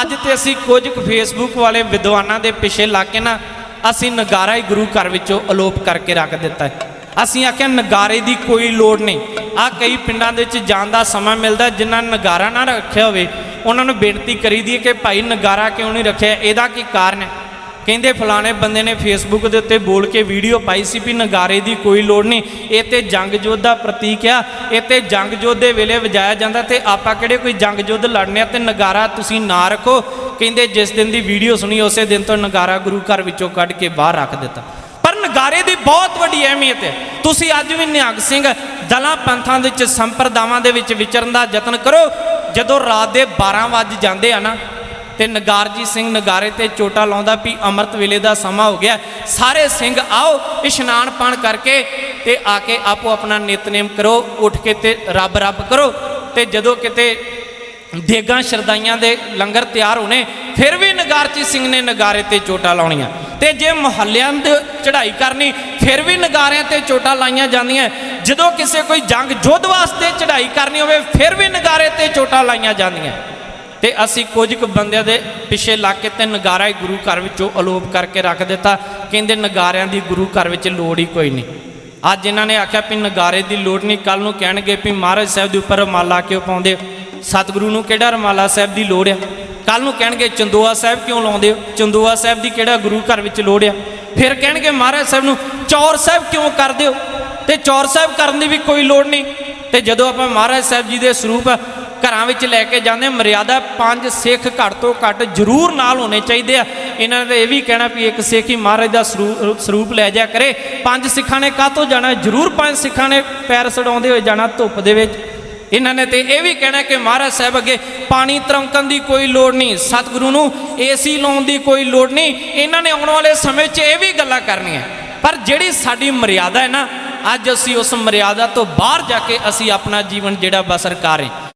ਅੱਜ ਤੇ ਅਸੀਂ ਕੁਝ ਕੁ ਫੇਸਬੁੱਕ ਵਾਲੇ ਵਿਦਵਾਨਾਂ ਦੇ ਪਿੱਛੇ ਲੱਗ ਕੇ ਨਾ, ਅਸੀਂ ਨਗਾਰਾ ਹੀ ਗੁਰੂ ਘਰ ਵਿੱਚੋਂ ਅਲੋਪ ਕਰਕੇ ਰੱਖ ਦਿੱਤਾ ਹੈ। ਅਸੀਂ ਆਖਿਆ, ਨਗਾਰੇ ਦੀ ਕੋਈ ਲੋੜ ਨਹੀਂ। ਆ ਕਈ ਪਿੰਡਾਂ ਦੇ ਵਿੱਚ ਜਾਣ ਦਾ ਸਮਾਂ ਮਿਲਦਾ, ਜਿਨ੍ਹਾਂ ਨਗਾਰਾ ਨਾ ਰੱਖਿਆ ਹੋਵੇ, ਉਹਨਾਂ ਨੂੰ ਬੇਨਤੀ ਕਰੀ ਦੀ ਕਿ ਭਾਈ, ਨਗਾਰਾ ਕਿਉਂ ਨਹੀਂ ਰੱਖਿਆ? ਇਹਦਾ ਕੀ ਕਾਰਨ ਹੈ? ਕਹਿੰਦੇ ਫਲਾਣੇ ਬੰਦੇ ਨੇ ਫੇਸਬੁੱਕ ਦੇ ਉੱਤੇ ਬੋਲ ਕੇ ਵੀਡੀਓ ਪਾਈ ਸੀ ਵੀ ਨਗਾਰੇ ਦੀ ਕੋਈ ਲੋੜ ਨਹੀਂ। ਇਹ ਤੇ ਜੰਗ ਯੁੱਧ ਦਾ ਪ੍ਰਤੀਕ ਆ। ਇਹ ਤੇ ਜੰਗ ਯੁੱਧ ਦੇ ਵੇਲੇ ਵਜਾਇਆ ਜਾਂਦਾ ਤੇ ਆਪਾਂ ਕਿਹੜੇ ਕੋਈ ਜੰਗ ਯੁੱਧ ਲੜਨੇ ਆ ਤੇ ਨਗਾਰਾ ਤੁਸੀਂ ਨਾ ਰੱਖੋ। ਕਹਿੰਦੇ ਜਿਸ ਦਿਨ ਦੀ ਵੀਡੀਓ ਸੁਣੀ, ਉਸੇ ਦਿਨ ਤੋਂ ਨਗਾਰਾ ਗੁਰੂ ਘਰ ਵਿੱਚੋਂ ਕੱਢ ਕੇ ਬਾਹਰ ਰੱਖ ਦਿੱਤਾ। ਪਰ ਨਗਾਰੇ ਦੀ ਬਹੁਤ ਵੱਡੀ ਅਹਿਮੀਅਤ ਹੈ। ਤੁਸੀਂ ਅੱਜ ਵੀ ਨਿਹੰਗ ਸਿੰਘ ਦਲਾਂ ਪੰਥਾਂ ਦੇ ਵਿੱਚ, ਸੰਪਰਦਾਵਾਂ ਦੇ ਵਿੱਚ ਵਿਚਰਨ ਦਾ ਯਤਨ ਕਰੋ। ਜਦੋਂ ਰਾਤ ਦੇ 12 ਵੱਜ ਜਾਂਦੇ ਆ ਨਾ ਤੇ ਨਗਾਰਜੀ ਸਿੰਘ ਨਗਾਰੇ ਤੇ ਚੋਟਾ ਲਾਉਂਦਾ ਵੀ ਅੰਮ੍ਰਿਤ ਵੇਲੇ ਦਾ ਸਮਾਂ ਹੋ ਗਿਆ। ਸਾਰੇ ਸਿੰਘ ਆਓ, ਇਸ਼ਨਾਨ ਪਾਣ ਕਰਕੇ ਤੇ ਆ ਕੇ ਆਪੋ ਆਪਣਾ ਨਿਤਨੇਮ ਕਰੋ, ਉੱਠ ਕੇ ਤੇ ਰੱਬ ਰੱਬ ਕਰੋ। ਤੇ ਜਦੋਂ ਕਿਤੇ ਦੇਗਾਂ ਸ਼ਰਦਾਈਆਂ ਦੇ ਲੰਗਰ ਤਿਆਰ ਹੋਣੇ, ਫਿਰ ਵੀ ਨਗਾਰਜੀ ਸਿੰਘ ਨੇ ਨਗਾਰੇ ਤੇ ਚੋਟਾ ਲਾਉਣੀਆਂ। ਤੇ ਜੇ ਮੁਹੱਲਿਆਂ ਦੇ ਚੜ੍ਹਾਈ ਕਰਨੀ, ਫਿਰ ਵੀ ਨਗਾਰਿਆਂ ਤੇ ਚੋਟਾ ਲਾਈਆਂ ਜਾਂਦੀਆਂ। ਜਦੋਂ ਕਿਸੇ ਕੋਈ ਜੰਗ ਯੁੱਧ ਵਾਸਤੇ ਚੜ੍ਹਾਈ ਕਰਨੀ ਹੋਵੇ, ਫਿਰ ਵੀ ਨਗਾਰੇ ਤੇ ਚੋਟਾ ਲਾਈਆਂ ਜਾਂਦੀਆਂ। ਤੇ ਅਸੀਂ ਕੁਝ ਕੁ ਬੰਦਿਆਂ ਦੇ ਪਿੱਛੇ ਲੱਗ ਕੇ ਤੇ ਨਗਾਰਾ ਹੀ ਗੁਰੂ ਘਰ ਵਿੱਚੋਂ ਅਲੋਪ ਕਰਕੇ ਰੱਖ ਦਿੱਤਾ। ਕਹਿੰਦੇ ਨਗਾਰਿਆਂ ਦੀ ਗੁਰੂ ਘਰ ਵਿੱਚ ਲੋੜ ਹੀ ਕੋਈ ਨਹੀਂ। ਅੱਜ ਇਹਨਾਂ ਨੇ ਆਖਿਆ ਵੀ ਨਗਾਰੇ ਦੀ ਲੋੜ ਨਹੀਂ ਕੱਲ ਨੂੰ ਕਹਿਣਗੇ ਵੀ ਮਹਾਰਾਜ ਸਾਹਿਬ ਦੇ ਉੱਪਰ ਰਮਾਲਾ ਕਿਉਂ ਪਾਉਂਦੇ ਹੋ? ਸਤਿਗੁਰੂ ਨੂੰ ਕਿਹੜਾ ਰਮਾਲਾ ਸਾਹਿਬ ਦੀ ਲੋੜ ਆ? ਕੱਲ ਨੂੰ ਕਹਿਣਗੇ ਚੰਦੋਆ ਸਾਹਿਬ ਕਿਉਂ ਲਾਉਂਦੇ ਹੋ? ਚੰਦੋਆ ਸਾਹਿਬ ਦੀ ਕਿਹੜਾ ਗੁਰੂ ਘਰ ਵਿੱਚ ਲੋੜ ਆ? ਫਿਰ ਕਹਿਣਗੇ ਮਹਾਰਾਜ ਸਾਹਿਬ ਨੂੰ, ਚੌਰ ਸਾਹਿਬ ਕਿਉਂ ਕਰਦੇ ਹੋ? ਤੇ ਚੌਰ ਸਾਹਿਬ ਕਰਨ ਦੀ ਵੀ ਕੋਈ ਲੋੜ ਨਹੀਂ। ਤੇ ਜਦੋਂ ਆਪਾਂ ਮਹਾਰਾਜ ਸਾਹਿਬ ਜੀ ਦੇ ਸਰੂਪ ਘਰਾਂ ਵਿੱਚ ਲੈ ਕੇ ਜਾਂਦੇ ਮਰਿਆਦਾ ਪੰਜ ਸਿੱਖ ਘੱਟ ਤੋਂ ਘੱਟ ਜ਼ਰੂਰ ਨਾਲ ਹੋਣੇ ਚਾਹੀਦੇ ਆ। ਇਹਨਾਂ ਨੇ ਇਹ ਵੀ ਕਹਿਣਾ ਵੀ ਇੱਕ ਸਿੱਖ ਹੀ ਮਹਾਰਾਜ ਦਾ ਸਰੂਪ ਸਰੂਪ ਲੈ ਜਾ ਕਰੇ। ਪੰਜ ਸਿੱਖਾਂ ਨੇ ਕਾਹਤੋਂ ਜਾਣਾ? ਜ਼ਰੂਰ ਪੰਜ ਸਿੱਖਾਂ ਨੇ ਪੈਰ ਸੜਾਉਂਦੇ ਹੋਏ ਜਾਣਾ ਧੁੱਪ ਦੇ ਵਿੱਚ। ਇਹਨਾਂ ਨੇ ਤੇ ਇਹ ਵੀ ਕਹਿਣਾ ਕਿ ਮਹਾਰਾਜ ਸਾਹਿਬ ਅੱਗੇ ਪਾਣੀ ਤਰੰਕਣ ਦੀ ਕੋਈ ਲੋੜ ਨਹੀਂ। ਸਤਿਗੁਰੂ ਨੂੰ ਏਸੀ ਲਾਉਣ ਦੀ ਕੋਈ ਲੋੜ ਨਹੀਂ। ਇਹਨਾਂ ਨੇ ਆਉਣ ਵਾਲੇ ਸਮੇਂ 'ਚ ਇਹ ਵੀ ਗੱਲਾਂ ਕਰਨੀਆਂ। ਪਰ ਜਿਹੜੀ ਸਾਡੀ ਮਰਿਆਦਾ ਹੈ ਨਾ, ਅੱਜ ਅਸੀਂ ਉਸ ਮਰਿਆਦਾ ਤੋਂ ਬਾਹਰ ਜਾ ਕੇ ਅਸੀਂ ਆਪਣਾ ਜੀਵਨ ਜਿਹੜਾ ਬਸਰ ਕਰ ਰਹੇ